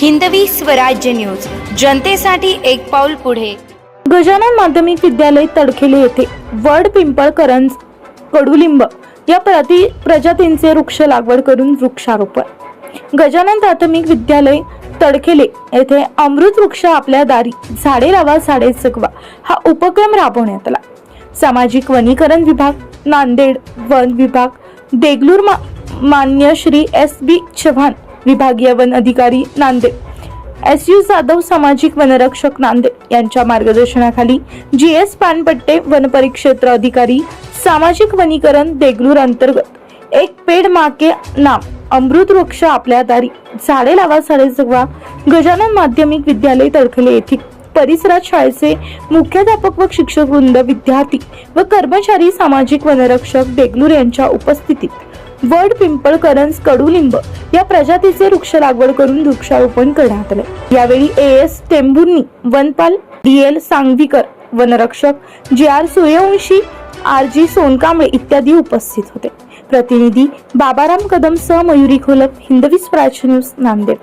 Hindavi Swarajya news. जनतेसाठी एक पाऊल पुढे. गजानन माध्यमिक विद्यालय तडखेले येथे वड पिंपळ करंज कडुलिंब या प्रति प्रजातींचे वृक्ष लागवड करून वृक्षारोपण. गजानन प्राथमिक विद्यालय तडखेले येथे अमृत वृक्ष आपल्या दारी झाडे लावा झाडे जगवा हा उपक्रम राबवण्यात आला. सामाजिक वनीकरण विभाग नांदेड वन विभाग देगलूर मा मान्य श्री एस बी चव्हाण विभागीय वन अधिकारी नांदेड एस यू जाधव सामाजिक वनरक्षक नांदेड यांच्या मार्गदर्शनाखाली जी एस पानपट्टे वनपरिक्षेत्र अधिकारी सामाजिक वनीकरण देगलूर अंतर्गत. एक पेड माके नाम अमृत वृक्ष आपल्या दारी. झाडे लावा साडे जगवा. गजानन माध्यमिक विद्यालय तडखले येथील परिसरात शाळेचे मुख्याध्यापक व शिक्षक वृंद विद्यार्थी व कर्मचारी सामाजिक वनरक्षक देगलूर यांच्या उपस्थितीत. वड पिंपळ करंज कडुलिंब या प्रजातीचे वृक्ष लागवड करून वृक्षारोपण करण्यात आले. यावेळी ए एस टेंभुर्णी वनपाल डी एल सांगवीकर वनरक्षक J R Suryavanshi R G Sonkamble इत्यादी उपस्थित होते. प्रतिनिधी बाबाराम कदम सह मयुरी खोलक हिंदवीस प्राचीन न्यूज नांदेड.